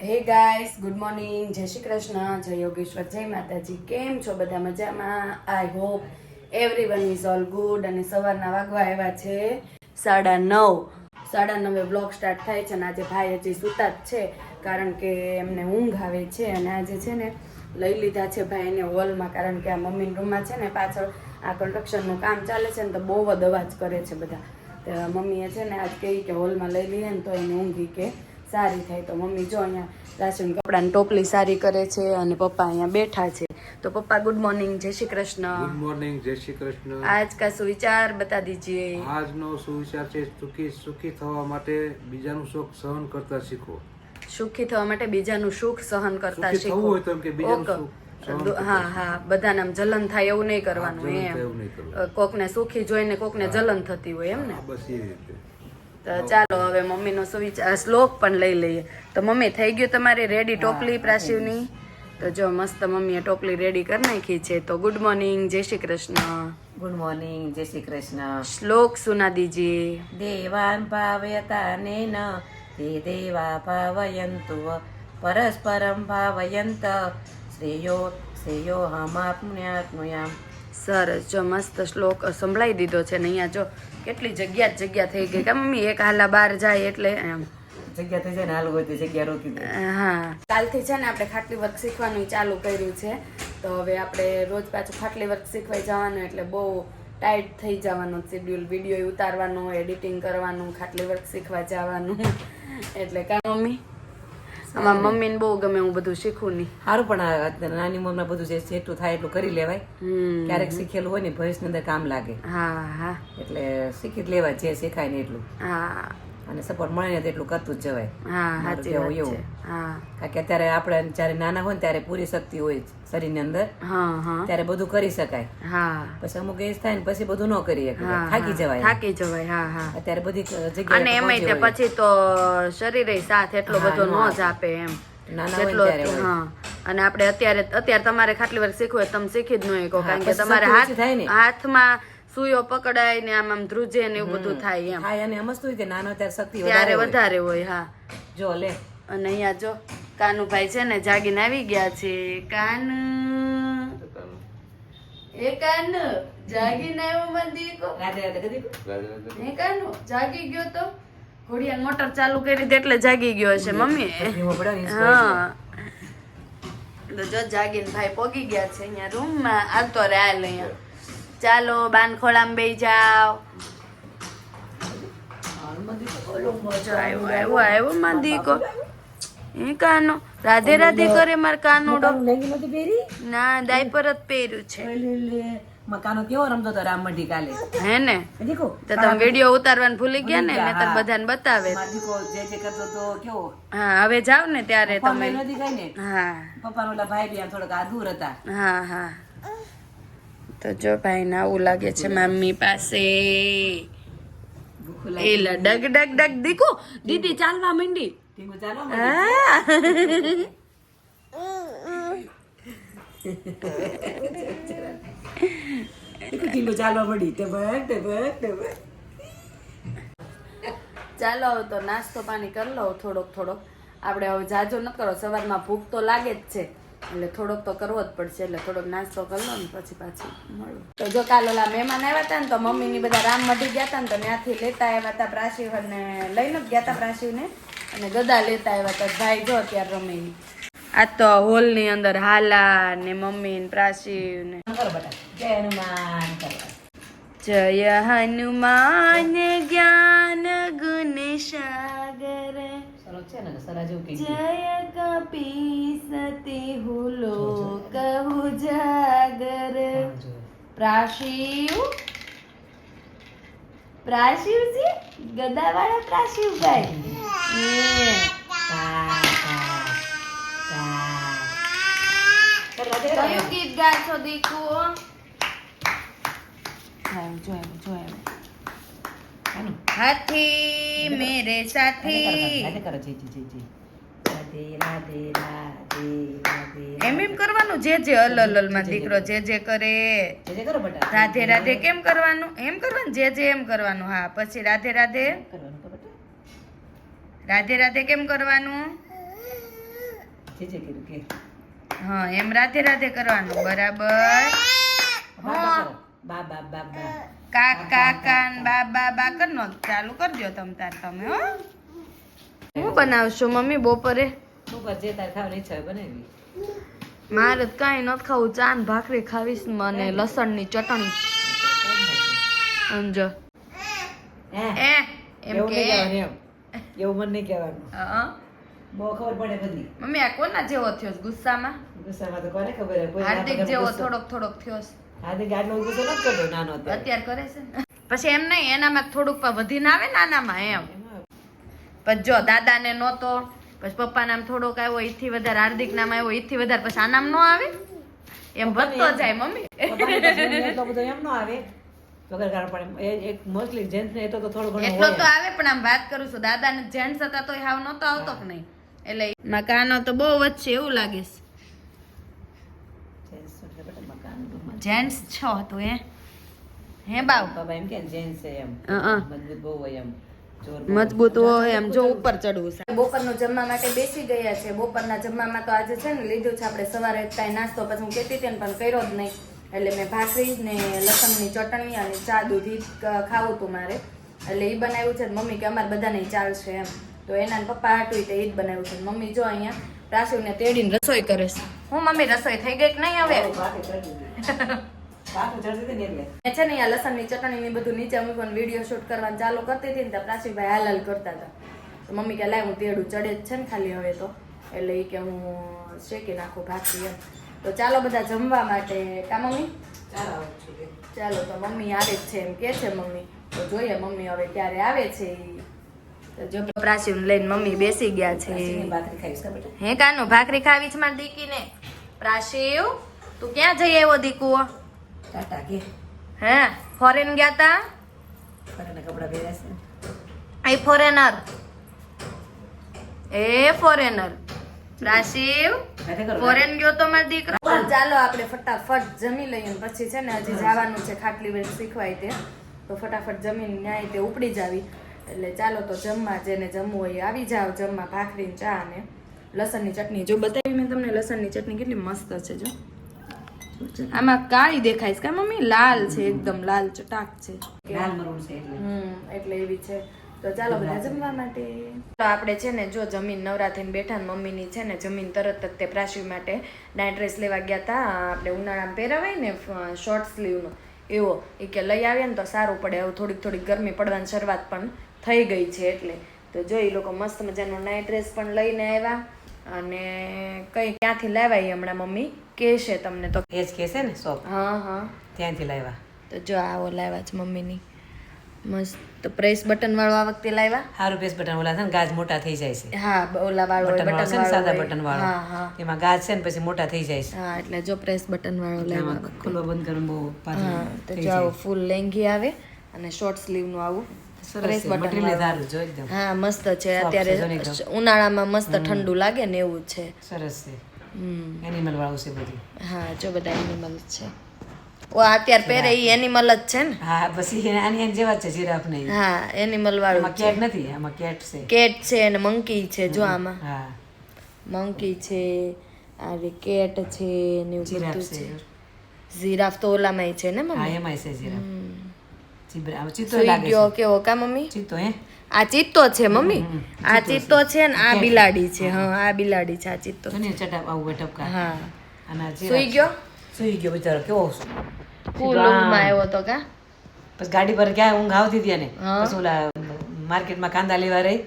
હે guys good morning જય શ્રી કૃષ્ણ. જય યોગેશ્વર. જય માતાજી. કેમ છો બધા મજામાં? I hope everyone is all good અને સવારના વાગવા આવ્યા છે સાડા નવ. સાડા નવે બ્લોગ સ્ટાર્ટ થાય છે અને આજે ભાઈ હજી સૂતા જ છે, કારણ કે એમને ઊંઘ આવે છે અને આજે છે ને લઈ લીધા છે ભાઈને હોલમાં, કારણ કે આ મમ્મીની રૂમમાં છે ને પાછળ આ કન્સ્ટ્રક્શનનું કામ ચાલે છે ને તો બહુ જ અવાજ કરે છે બધા. મમ્મીએ છે ને આજ કહી કે હોલમાં લઈ લઈએ ને તો એને ઊંઘી કે સારી થાય તો મમ્મી જો અહીંયા રાસણ કપડાની ટોપલી સારી કરે છે અને પપ્પા અહીંયા બેઠા છે. તો પપ્પા ગુડ મોર્નિંગ જય શ્રી કૃષ્ણ. ગુડ મોર્નિંગ જય શ્રી કૃષ્ણ. આજ કા સુવિચાર બતા દીજીએ. આજનો સુવિચાર છે સુખી સુખી થવા માટે બીજાનું સુખ સહન કરતા શીખો. સુખી થવા માટે બીજાનું સુખ સહન કરતા શીખો. હોય તો એમ કે બીજાનું સુખ હા હા બધાને આમ જલન થાય એવું નહીં કરવાનું. એમ કોકને સુખી જોઈને કોક ને જલન થતી હોય એમ ને? બસ એ રીતે. તો ચાલો હવે મમ્મીનો સુવિચાર શ્લોક પણ લઈ લઈએ. તો મમ્મી થઈ ગયું તમારી રેડી ટોપલી પ્રાસીવની? તો જો મસ્ત મમ્મીએ ટોપલી રેડી કરી નાખી છે. તો ગુડ મોર્નિંગ જય શ્રી કૃષ્ણ. ગુડ મોર્નિંગ જય શ્રી કૃષ્ણ. શ્લોક સુના દીજી દેવાન ભાવયતા ને ન તે દેવા ભાવયંતુ પરસ્પરમ ભાવયંત. શ્રેયો શ્રેયો હમાપ્યાત્મયામ સરસ જો મસ્ત શ્લોક સંભળાઈ દીધો છે ને અહીંયા જો કેટલી જગ્યા જગ્યા થઈ ગઈ કે મમ્મી એક હાલા બહાર જાય એટલે એમ. જગ્યા થઈ જાય ને હાલ હોય તો જગ્યા રોકી હા. કાલથી છે ને આપણે ખાટલી વર્ક શીખવાનું ચાલુ કર્યું છે. તો હવે આપણે રોજ પાછું ખાટલી વર્ક શીખવાઈ જવાનું એટલે બહુ ટાઈટ થઈ જવાનું શેડ્યુલ. વીડિયો ઉતારવાનું એડિટિંગ કરવાનું ખાટલી વર્ક શીખવા જવાનું. એટલે કા મમ્મી? અમારા મમ્મીને બહુ ગમે હું બધું શીખું નહીં. સારું પણ નાની ઉંમરમાં બધું જે જેટલું થાય એટલું કરી લેવાય. ક્યારેક શીખેલું હોય ને ભવિષ્યની અંદર કામ લાગે. હા હા. એટલે શીખી લેવાય જે શીખાય ને એટલું. હા. અને સપોર્ટ મળે ને તેટલું કરતું જ જવાય. સાચી વાત છે. કારણ કે અત્યારે આપણે જ્યારે નાના હોય ત્યારે પૂરી શક્તિ હોય શરીરની અંદર. ત્યારે બધું કરી શકાય. પછી અમુક એજ થાય ને પછી બધું ન કરી થાકી જવાય. થાકી જવાય અત્યારે બધી જગ્યાએ અને એમાંય પછી તો શરીર સાથ એટલો બધો ન જ આપે એમ. અને આપણે અત્યારે અત્યારે તમારે ખાટલી વાર શીખવું તમે શીખી જ નહીં કારણ કે તમારે હાથમાં સુયો પકડાય ને આમ આમ ધ્રુજે ને એવું બધું થાય એમ. હા અને એમ જ કે નાનો ત્યારે શક્તિ ત્યારે વધારે હોય. હા. જો લે. અને અહીંયા જો કાનુભાઈ છે ને જાગીને આવી ગયા છે. કાન. જાગી ગયો તો? ઘોડિયાન મોટર ચાલુ કરી દે એટલે જાગી ગયો હશે મમ્મી. હા. તો જો જાગીને ભાઈ પોગી ગયા છે અહીંયા રૂમમાં. આવતો રે હાલ અહીંયા. ચાલો બાન ખોળામ બે જાઓ આવ્યો દીકો એ કાનો? રાધે રાધે કરે માર કાનુડો. ના ડાયપર જ પહેર્યું છે. મકાનો કેવો રમતો હતો રામ મઢી કાલે? હે ને? તો તમે વીડિયો ઉતારવાનું ભૂલી ગયા ને મેં તને બધાને બતાવે જે જે કરતો તો કેવો? હા હવે જાવ ને ત્યારે તમે. નથી ગઈ ને? હા. પપ્પાનો ભાઈ બી થોડોક આધુર હતા. હા હા. તો જો ભાઈને આવું લાગે છે મમ્મી પાસે. એલા ડગ ડગ ડગ, દીકુ. દીદી, ચાલવા માંડી. ચાલો તો નાસ્તો પાણી કરી લો થોડોક થોડોક. આપણે હવે જાજો ન કરો, સવારમાં ભૂખ તો લાગે જ છે. એટલે થોડોક તો કરવો જ પડશે એટલે થોડોક નાસ્તો કરી લો ને પછી પાછી મળું. તો જો કાલ મહેમાન આવ્યા હતા ને તો મમ્મીની બધા રામ મઢી ગયા હતા ને તો ત્યાંથી લેતા આવ્યા હતા પ્રાશીવને લઈને ગયા હતા પ્રાશીવને અને ગદા લેતા આવ્યા હતા ભાઈ જો અત્યારે રમીને આ તો હોલની અંદર હાલા ને મમ્મી ને પ્રાશીવ ને જય હનુમાન જય હનુમાન જ્ઞાન ગુણ સાગર. છે ને સરા જેવું કે જય કપી સતે હુલો કહુ જાગર. પ્રાશિવ? પ્રાશિવજી? ગદાવાળા પ્રાશિવ કયું ગીત ગાય છો દીકુ જોયું જોયું હાથી મેરે સાથી. એમ એમ કરવાનું જે જે અલ અલમાં દીકરો જે જે કરે. રાધે રાધે કેમ કરવાનું? એમ કરવાનું જે જે એમ કરવાનું. હા પછી રાધે રાધે. રાધે રાધે કેમ કરવાનું? હા એમ રાધે રાધે કરવાનું. બરાબર. હા બાબા. કાકા કાન બા બા બા કરનો ચાલુ કરજો તમ તાર તમે હો. હું બનાવશો? મમ્મી બપોરે? તું કર તાર ખાવાની છે બનાવી. મારે કાંઈ નથી ખાવું. ચા ને ભાખરી ખાવીશ મને લસણની ચટણી. સમજો. એ એમ એવું કે એવું મને નહીં કહેવાનું. અ, બહુ ખબર પડે બધી. મમ્મી આ કોના જેવો થયો ગુસ્સામાં? ગુસ્સામાં તો કોને ખબર હાર્દિક જેવો થોડોક થોડોક થયો છે. હાર્દિક આટલો ગુસ્સો નથી કરતો નાનો અત્યારે. અત્યારે કરે છે પછી એમ નહીં એનામાં થોડુંક વધીને આવે નાનામાં એમ. પછી જો દાદાને નહોતો પછી પપ્પા નામ થોડોક આવ્યો એથી વધારે હાર્દિક નામ આવ્યો એથી વધારે પછી આનામ નો આવે? એમ વધતો જાય મમ્મી. એટલો બધો એમ નો આવે. વગર કારણ પણ એક મોસ્ટલી જેન્ટ્સ ને તો થોડો ઘણો એટલો તો આવે પણ આમ વાત કરું છું દાદાને જેન્ટ્સ હતા તો હાવ નહોતો આવતો કે નહીં. એટલે કાનો તો બહુ વચ્ચે એવું લાગે છે Gents એટલે બેટા મકાન જેન્ટ્સ છો તો એ? હે બાવ બાબા એમ કે જેન્ટ્સ છે એમ. મજબૂત બહુ હોય એમ. મજબૂત હોય એમ જો ઉપર ચડવું છે. બપોરનું જમવા માટે બેસી ગયા છે. બપોરના જમવામાં તો આજે છે ને લીધું છે આપણે સવારે કાંઈ નાસ્તો પછી હું કહેતી હતી ને પણ કર્યો જ નહીં. એટલે મેં ભાખરી ને લસણની ચટણી અને ચા દૂધ ખાવું હતું મારે. એટલે એ બનાવ્યું છે ને મમ્મી કે અમારે બધાને ચાલશે એમ. તો એના ને પપ્પા હાટું તે એ જ બનાવ્યું છે મમ્મી જો અહીંયા રાશિવને તેડીને રસોઈ કરે છે. હું મમ્મી રસોઈ થઈ ગઈ કે નહીં હવે? મેં છે ને અહીંયા લસણની ચટણી ને બધું નીચે મૂકવાનું વીડિયો શૂટ કરવાનું ચાલુ કરતી હતી ને ત્યાં પ્રાચીભાઈ હાલ હાલ કરતા હતા. તો મમ્મી કે લાય હું તેડું ચડે જ છે ને ખાલી હવે તો. એટલે એ કે હું શેકી નાખું ભાખરી એમ. તો ચાલો બધા જમવા માટે. કા મમ્મી? ચાલો તો મમ્મી આવે જ છે એમ કે છે મમ્મી. તો જોઈએ મમ્મી હવે ક્યારે આવે છે ઈ. જો લઈને મમ્મી બેસી ગયા છે. હે કાનો ભાખરી ખાવી છે મારી દીકીને પ્રાશિવ તું ક્યાં જઈ આવ્યો દીકુઓ? ટાટા કે. હે ફોરેન ગયા તા? ફોરેન કપડા પહેર્યા છે. આઈ ફોરેનર એ ફોરેનર રાશિવ ફોરેન ગયો તો મારો દીકરો. ચાલો આપણે ફટાફટ જમી લઈએ પછી છે ને હજી જવાનું છે ખાટલી વેલ શીખવાય તે. તો ફટાફટ જમીન ન્યાય તે ઉપડી જાવી. એટલે ચાલો તો જમવા જેને જમવું હોય આવી જાવ જમવા ભાખરી ને ચા અને લસણની ચટણી. જો બતાવી મેં તમને લસણની ચટણી કેટલી મસ્ત છે જો. આમાં કાળી દેખાય છે. કા મમ્મી? લાલ છે એકદમ લાલ ચટાક છે. લાલ મરૂન છે એટલે. હમ એટલે એવી છે. તો ચાલો બધા જમવા માટે. તો આપણે છે ને જો જમીન નવરા થઈને બેઠા ને મમ્મીની છે ને જમીન તરત જ તે પ્રાસી માટે નાઇટ ડ્રેસ લેવા ગયા હતા આપણે ઉનાળામાં પહેરાવાય ને શોર્ટ સ્લીવનો એવો. એ કે લઈ આવ્યા ને તો સારું પડે. હવે થોડીક થોડીક ગરમી પડવાની શરૂઆત પણ થઈ ગઈ છે એટલે. તો જો એ લોકો મસ્ત મજાનો નાઇટ ડ્રેસ પણ લઈને આવ્યા અને કઈ ક્યાંથી લાવ્યા હમણાં મમ્મી? કહેશે તમને તો. એ જ કે ને શોપ હા હા. ત્યાંથી લાવ્યા. તો જો આવો લાવ્યા છે મમ્મીની. મસ્ત પ્રેસ બટન વાળો આ વખતે લાવ્યા? સારું પ્રેસ બટન ઓલા છે ને ગાજ મોટા થઈ જાય છે. હા ઓલા વાળો બટન વાળો છે ને સાદા બટન વાળો. હા એમાં ગાજ છે ને પછી મોટા થઈ જાય છે. હા એટલે જો પ્રેસ બટન વાળો લાવ્યા ખુલ્લો બંધ કરવું બહુ હા તો જો ફૂલ લેંગી આવે અને શોર્ટ સ્લીવનું આવું. હા મસ્ત છે. અત્યારે ઉનાળામાં મસ્ત ઠંડુ લાગે ને એવું છે. સરસ છે. હમ. એનિમલ વાળું છે બધું. હા જો બધા એનિમલ છે. ઓ અત્યારે પહેરે એ એનિમલ જ છે ને? હા બસ આની એન જેવા છે જીરાફ ને હા એનિમલ વાળું આમાં કેટ નથી આમાં કેટ છે. કેટ છે અને મંકી છે જો આમાં. હા. મંકી છે આવી કેટ છે ને એવું બધું છે. જીરાફ તો ઓલામાંય છે ને હા મમ્મી? એમાંય છે જીરાફ ચીબરા ચિત્તો લાગે છે. કેવો કા મમ્મી? ચિત્તો હે? આ ચિત્તો છે મમ્મી? આ ચિત્તો છે. ને આ બિલાડી છે હા. આ બિલાડી છે આ ચિત્તો ને ચટાપ આવું ટપકા? હા. અને સુઈ ગયો? સુઈ ગયો બિચારો. કેવો ફૂલ ઊંઘમાં આવ્યો તો કા? પછી ગાડી પર ક્યાં ઊંઘ આવતી હતી એને. પછી ઓલા માર્કેટમાં કાંદા લેવા રહી.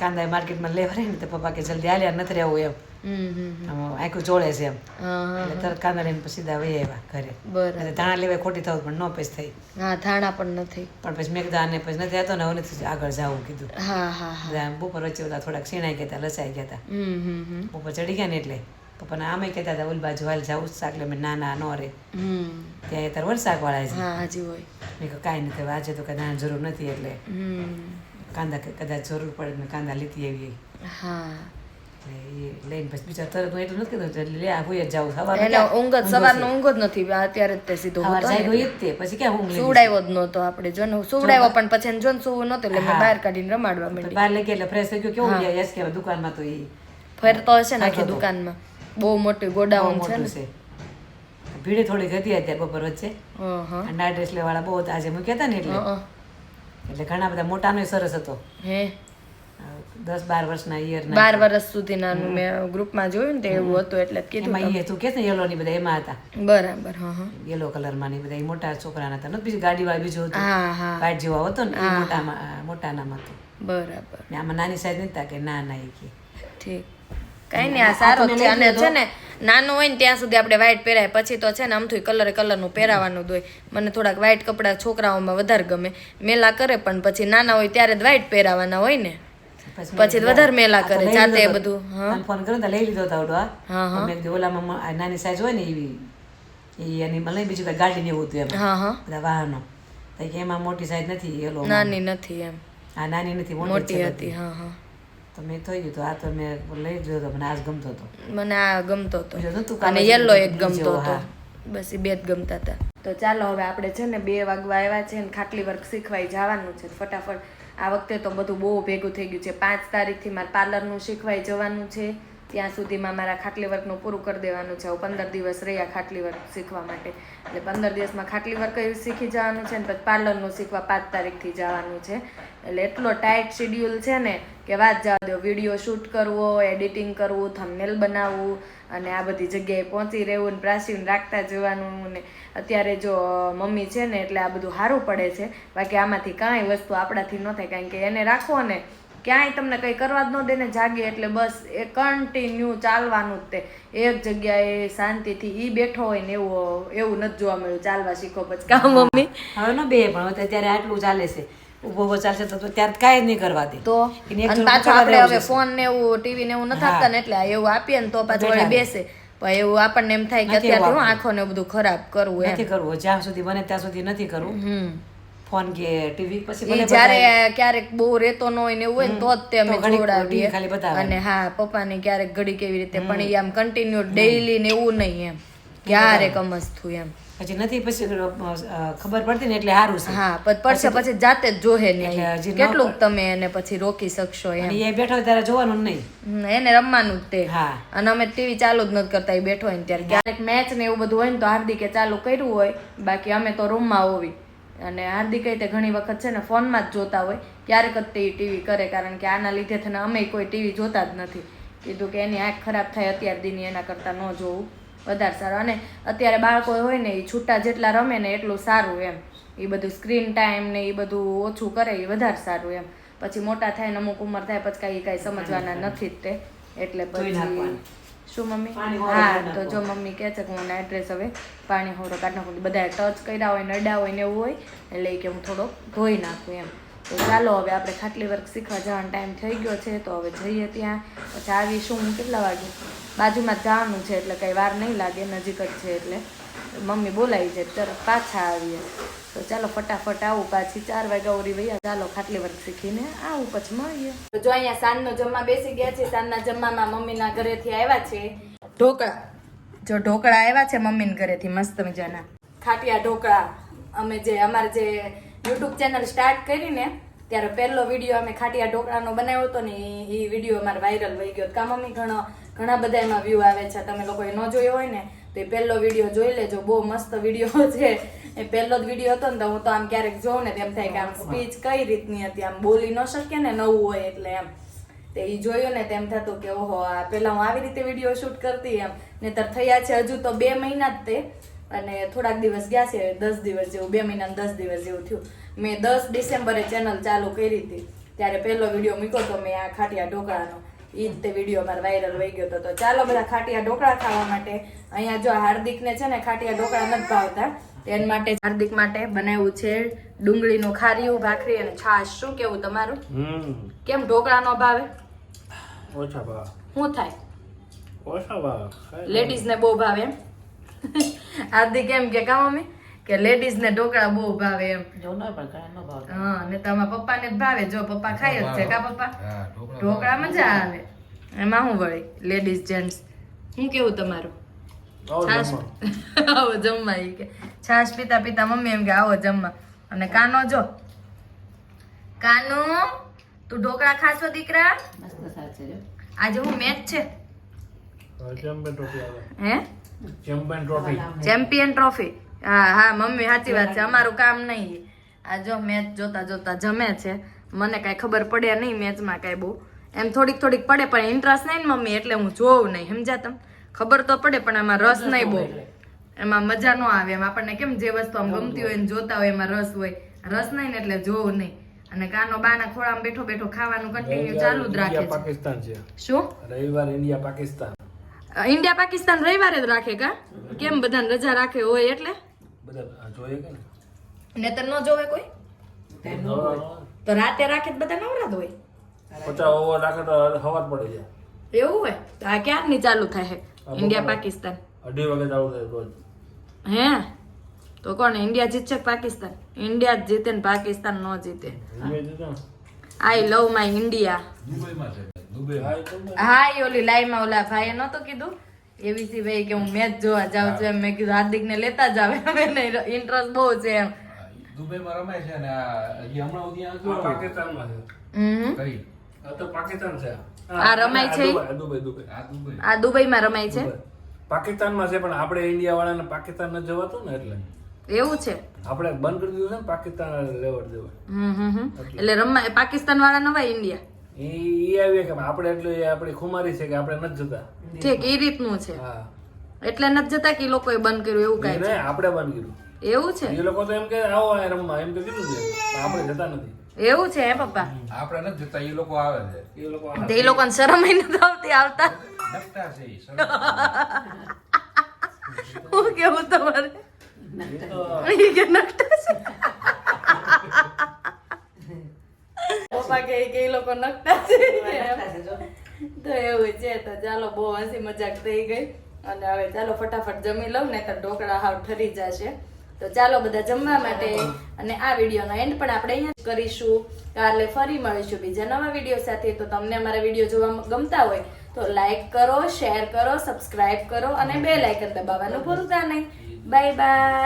કાંદા માર્કેટમાં લેવા રહી ને તો પપ્પા કે જલ્દી આલ્યા નથી રહેવું એમ. આખું ચોળે છે એમ. એટલે તરત કાંદા લઈને પછી સીધા વહી આવ્યા ઘરે. બરાબર. ધાણા લેવાય ખોટી થવું પણ ન પછી થઈ. હા ધાણા પણ નથી પણ પછી મેં કીધું આને પછી નથી આવતો ને હવે નથી આગળ જવું કીધું. હા હા બપોર વચ્ચે બધા થોડાક સીણાઈ ગયા હતા લસાઈ ગયા હતા હમ હમ હમ. બપોર ચડી ગયા ને એટલે પપ્પાને આમે કહેતા હતા ઓલી બાજુ હાલ જાવું શાક એટલે મેં ના ના ન રે. ત્યાં તાર વર શાક વાળા છે. હા હજી હોય. મેં કહ્યું કાંઈ નથી આજે તો કદાચ જરૂર નથી એટલે કાંદા ક- કદાચ જરૂર પડે મેં કાંદા લીધી એવી. હા. લઈને પછી બીજા તરત હું એટલું નથી કીધું એટલે લે આ હોય જ જાવું સવારમાં એને ઊંઘ જ સવારનો ઊંઘ જ નથી અત્યારે જ તે સીધો હતો જાય હોય તે પછી ક્યાં ઊંઘ લીધી સુવડાવ્યો જ નહોતો આપણે જો ને સુવડાવ્યો પણ પછી એને જો સુવું નહોતું એટલે મેં બહાર કાઢીને રમાડવા માંડી. બહાર લઈ એટલે ફ્રેશ થઈ ગયો. કેવું ગયા? યસ કે દુકાનમાં તો એ ફરતો હશે ને આખી. દુકાનમાં. બહુ મોટી ગોડાઉન છે ભીડે છે. ભીડ થોડી હતી અત્યારે બપોર વચ્ચે. ડ્રેસ લેવાળા બહુ હતા આજે મૂક્યા હતા ને એટલે. એટલે ઘણા બધા મોટાનો સરસ હતો. હે? દસ બાર વર્ષના યર બાર વર્ષ સુધીના નાનું મેં ગ્રુપમાં જોયું ને તે એવું હતું એટલે કીધું એમાં એ તું કે ને યલો ની બધા એમાં હતા. બરાબર હા યલો કલરમાં ની બધા મોટા છોકરાના હતા. બીજી બીજું ગાડી વાળી બીજું હતું. વાઈટ જેવા હતો ને એ મોટામાં મોટાનામાં હતું. બરાબર. ને આમાં નાની સાઈઝ નતા હતા કે ના ના એ કે. ઠીક. કઈ નહીં આ સારો છે. અને છે ને નાનું હોય ને ત્યાં સુધી આપણે વ્હાઈટ પહેરાય. પછી તો છે ને આમથી કલરે કલરનું પહેરાવાનું હોય. મને થોડાક વ્હાઈટ કપડાં છોકરાઓમાં વધારે ગમે. મેલા કરે પણ પછી નાના હોય ત્યારે જ વ્હાઈટ પહેરાવાના હોય ને. પછી વધારે મેલા કરે જાતે બધું. ફોન કર્યો તો લઈ લીધો હતો. હા, મેં કીધું ઓલામાં નાની સાઈઝ હોય ને એવી એની મને બીજું કઈ ગાડી ને એવું હતું એમ. હા હા. બધા વાહનો. તો કે એમાં મોટી સાઈઝ નથી એલો નાની નથી એમ. આ નાની નથી મોટી હતી હા હા. તો મેં થઈ ગયું તો આ તો મેં લઈ ગયો હતો મને આજ ગમતો હતો. મને આ ગમતો હતો. અને યલો એક ગમતો હતો. બસ એ બે જ ગમતા હતા. તો ચાલો હવે આપણે છે ને બે વાગવા આવ્યા છે ને ખાટલી વર્ક શીખવાઈ જવાનું છે ફટાફટ. આ વખતે તો બધું બહુ ભેગું થઈ ગયું છે. પાંચ તારીખથી મારે પાર્લરનું શીખવાઈ જવાનું છે. ત્યાં સુધીમાં મારા ખાટલી વર્કનું પૂરું કરી દેવાનું છે. પંદર દિવસ રહ્યા ખાટલી વર્ક શીખવા માટે. એટલે પંદર દિવસમાં ખાટલી વર્ક શીખી જવાનું છે ને પછી પાર્લરનું શીખવા પાંચ તારીખથી જવાનું છે. એટલે એટલો ટાઈટ શેડ્યુલ છે ને કે વાત જવા દો, વીડિયો શૂટ કરવો, એડિટિંગ કરવું થંબનેલ બનાવવું અને આ બધી જગ્યાએ પહોંચી રહેવું ને પ્રાસીન રાખતા જવાનું ને અત્યારે જો મમ્મી છે ને એટલે આ બધું સારું પડે છે. બાકી આમાંથી કાંઈ વસ્તુ આપણાથી ન થાય, કારણ કે એને રાખો ને ક્યાંય તમને કંઈ કરવા જ ન દે ને જાગે એટલે બસ એ કન્ટિન્યુ ચાલવાનું જ તે. એક જગ્યાએ શાંતિથી ઈ બેઠો હોય ને એવું એવું નથી જોવા મળ્યું. ચાલવા શીખો પછી કામ મમ્મી? હવે ન બે પણ અત્યારે આટલું ચાલે છે. ઊભો ઊભો ચાલશે તો ત્યારે કાંઈ જ નહીં કરવા દે. તો? પાછું આપણે હવે ફોન ને એવું ટીવી ને એવું નથી આપતા ને એટલે એવું આપીએ ને તો પાછું વળી બેસે. પણ એવું આપણને એમ થાય કે અત્યારે હું આંખો ને બધું ખરાબ કરવું નથી કરવું. જ્યાં સુધી બને ત્યાં સુધી નથી કરવું. હમ. ફોન કે ટીવી પછી ભલે જ્યારે ક્યારેક બહુ રેતો ન હોય ને એવું હોય તો જ તે અમે જોડાવીએ. અને હા પપ્પાને ક્યારેક ઘડી કેવી રીતે પણ એ આમ કન્ટિન્યુ ડેઈલી ને એવું નહીં એમ. ક્યારેક અમસ્તું એમ. પછી નથી પછી ખબર પડતી ને એટલે સારું છે. હા પડશે પછી જાતે જ જોહે ને એટલે ઈ. હજી ન કેટલુંક તમે એને પછી રોકી શકશો એમ. એ બેઠો હોય ત્યારે જોવાનું નહીં. એને રમવાનું જ તે. હા. અને અમે ટીવી ચાલુ જ નથી કરતા એ બેઠો હોય ને ત્યારે. ક્યારેક મેચ ને એવું બધું હોય ને તો હાર્દિકે ચાલુ કર્યું હોય બાકી અમે તો રૂમમાં હોવી. અને હાર્દિકે તે ઘણી વખત છે ને ફોનમાં જ જોતા હોય. ક્યારેક જ તે ટીવી કરે કારણ કે આના લીધે થઈને અમે કોઈ ટીવી જોતા જ નથી. કીધું કે એની આંખ ખરાબ થાય અત્યાર દીની એના કરતાં ન જોવું. વધારે સારું. અને અત્યારે બાળકો હોય ને એ છૂટા જેટલા રમે ને એટલું સારું એમ. એ બધું સ્ક્રીન ટાઈમ ને એ બધું ઓછું કરે એ વધારે સારું એમ. પછી મોટા થાય ને અમુક ઉંમર થાય પછી કાંઈ કાંઈ સમજવાના નથી જ તે. એટલે પછી. શું મમ્મી હા તો જો મમ્મી કહે છે કે હું એડ્રેસ હવે પાણી હોરો કાઢ નાખું. બધા ટચ કર્યા હોય નડા હોય ને એવું હોય એટલે કે હું થોડોક ધોઈ નાખું એમ. તો ચાલો હવે આપણે ખાટલી વર્ક શીખવા જવાનો ટાઈમ થઈ ગયો છે તો હવે જઈએ ત્યાં. પછી આવીશું હું કેટલા વાગે? બાજુમાં જવાનું છે એટલે કંઈ વાર નહીં લાગે નજીક જ છે એટલે મમ્મી બોલાવી છે તરફ પાછા આવીએ. તો ચાલો ફટાફટ આવું પાછી ચાર વાગ્યા ઓરી વૈયા ચાલો ખાટલી વર્ક શીખીને આવું પછી મળીએ. તો જો અહીંયા સાંજનો જમવા બેસી ગયા છે સાંજના જમવામાં મમ્મીના ઘરેથી આવ્યા છે. ઢોકળા. જો ઢોકળા આવ્યા છે મમ્મીના ઘરેથી મસ્ત મજાના. ખાટિયા ઢોકળા અમે જે અમારે જે યુટ્યુબ ચેનલ સ્ટાર્ટ કરી ને ત્યારે પહેલો વીડિયો અમે ખાટિયા ઢોકળાનો બનાવ્યો હતો ને એ વીડિયો અમારે વાયરલ વહી ગયો. કા મમ્મી ઘણો ઘણા બધા એમાં વ્યૂ આવે છે તમે લોકોએ ન જોયો હોય ને તો એ પહેલો વીડિયો જોઈ લેજો. બહુ મસ્ત વીડિયો છે. એ પહેલો જ વીડિયો હતો ને તો હું તો આમ ક્યારેક જોઉં ને તેમ થાય કે આમ સ્પીચ કઈ રીતની હતી? આમ બોલી ન શકીએ ને નવું હોય એટલે એમ. તે એ જોયું ને તેમ થતું કે ઓહો આ પેલા હું આવી રીતે વીડિયો શૂટ કરતી એમ. નહીતર થયા છે હજુ તો બે મહિના જ તે. અને થોડાક દિવસ ગયા છે દસ દિવસ જેવું બે મહિના દસ દિવસ જેવું થયું. મેં દસ ડિસેમ્બરે ચેનલ ચાલુ કરી હતી. ત્યારે પહેલો વીડિયો મૂક્યો તો મેં આ ખાટિયા ઢોકળાનો. ઈ જ તે વીડિયો મારો વાયરલ વહી ગયો હતો તો ચાલો બધા ખાટિયા ઢોકળા ખાવા માટે. અહીંયા જો હાર્દિકને છે ને ખાટિયા ઢોકળા નથી ભાવતા. એના માટે હાર્દિક માટે બનાવ્યું છે ડુંગળીનું ખારીયું ભાખરી અને છાશ. શું કેવું તમારું? કેમ ઢોકળા નો ભાવે? ઓછા ભાવ. શું થાય? ઓછા ભાવ. લેડીઝ ને બહુ ભાવે એમ. હાર્દિક એમ કે કા મમ્મી? કે લેડીઝ ને ઢોકળા બહુ ભાવે એમ. જો ન પણ ઘણા હા ને તમારા પપ્પાને જ ભાવે. જો પપ્પા ખાય જ છે કા પપ્પા? ઢોકળા મજા આવે. એમાં હું વળી? લેડીઝ જેન્ટ્સ શું કેવું તમારું? છાશ આવો જમવા ઈ કે. છાશ પીતા પીતા મમ્મી એમ કે આવો જમવા. અને કાનો જો. કાનો તું ઢોકળા ખાશો દીકરા? આજે હું મેચ છે. ચેમ્પિયન ટ્રોફી હે? Champion trophy. હા હા મમ્મી સાચી વાત છે. અમારું કામ નહીં આ જો મેચ જોતા જોતા જમે છે. મને કાંઈ ખબર પડે નહીં મેચમાં કાંઈ બહુ. એમ થોડીક થોડીક પડે પણ ઇન્ટરેસ્ટ નહીં ને મમ્મી એટલે હું જોઉં નહીં. સમજા તમે? ખબર તો પડે પણ એમાં રસ નહીં બહુ. એમાં મજા ન આવે એમ આપણને કેમ જે વસ્તુ આમ ગમતી હોય. ને જોતા હોય એમાં રસ હોય. રસ નહીં ને એટલે જોવું નહીં. અને કાનો બાના ખોળામાં બેઠો બેઠો ખાવાનું કન્ટિન્યુ ચાલુ જ રાખે પાકિસ્તાન છે. શું? રવિવાર ઇન્ડિયા પાકિસ્તાન ઇન્ડિયા પાકિસ્તાન રવિવારે જ રાખે કા? કેમ બધાને રજા રાખે હોય એટલે? બધા જોઈએ કે નહીતર ન જોવે કોઈ? તો રાતે રાખે બધા નવરા જ હોય. પચાસ ઓવર રાખે તો હવાર પડે છે. એવું હોય? તો આ ક્યારની ચાલુ થાય ઇન્ડિયા પાકિસ્તાન. અઢી વાગે ચાલુ થાય રોજ. હે? તો કોણ ઇન્ડિયા જીતશે કે પાકિસ્તાન? ઇન્ડિયા જ જીતે ને પાકિસ્તાન ન જીતે. I love my India. હા, એ તો મેં- હા એ ઓલી લાઈમાં ઓલા ભાઈએ નહોતું કીધું? એવી સી ભાઈ કે હું મેચ જોવા જાઉં છું એમ. મેં કીધું હાર્દિક ને લેતા જ આવે હવે ઇન્ટરેસ્ટ બહુ છે એમ. દુબઈમાં રમાય છે ને હમણાં સુધી પાકિસ્તાનમાં છે. હમ. તો પાકિસ્તાન છે. આ રમાય છે? Dubai, Dubai Dubai. આ દુબઈમાં રમાય છે. પાકિસ્તાનમાં છે પણ આપણે ઇન્ડિયા વાળાને પાકિસ્તાન ન જવાતું ને એટલે. એવું છે? આપણે બંધ કરી દીધું છે ને પાકિસ્તાન લેવડ દેવડ. એટલે. રમવા પાકિસ્તાન વાળા નવા ઇન્ડિયા? એ આવી કે આપણે એટલે એ આપણી ખુમારી છે કે આપણે નથી જતા. ઠીક એ રીતનું છે? હા. એટલે નથી જતા કે લોકોએ બંધ કર્યું એવું કાંઈ છે? આપણે બંધ કર્યું. એવું છે? એ લોકો તો એમ કે આવો આ રમવા. એમ તો કીધું છે. આપણે જતા નથી. એવું છે હે પપ્પા? આપણે નથી જોતા એ લોકો આવે છે. એ લોકો આવે એ લોકોને શરમ નથી આવતી આવતા. નકટા છે હું કેવું તમારે? કે નકટા છે. પપ્પા કહે કે એ લોકો નકટા છે. તો એવું છે તો ચાલો બહુ હસી મજાક થઈ ગઈ. અને હવે ચાલો ફટાફટ જમી લઉં ને તો ઢોકળા હાવ ઠરી જશે. તો ચાલો બધા જમવા માટે અને આ વિડીયોનો એન્ડ પણ આપણે અહીંયા કરીશું. કાલે ફરી મળીશું બીજા નવા વીડિયો સાથે. તો તમને અમારા વીડિયો જોવા ગમતા હોય તો લાઈક કરો શેર કરો સબસ્ક્રાઇબ કરો અને બે લાઇકન દબાવવાનું ભૂલતા નહીં. Bye bye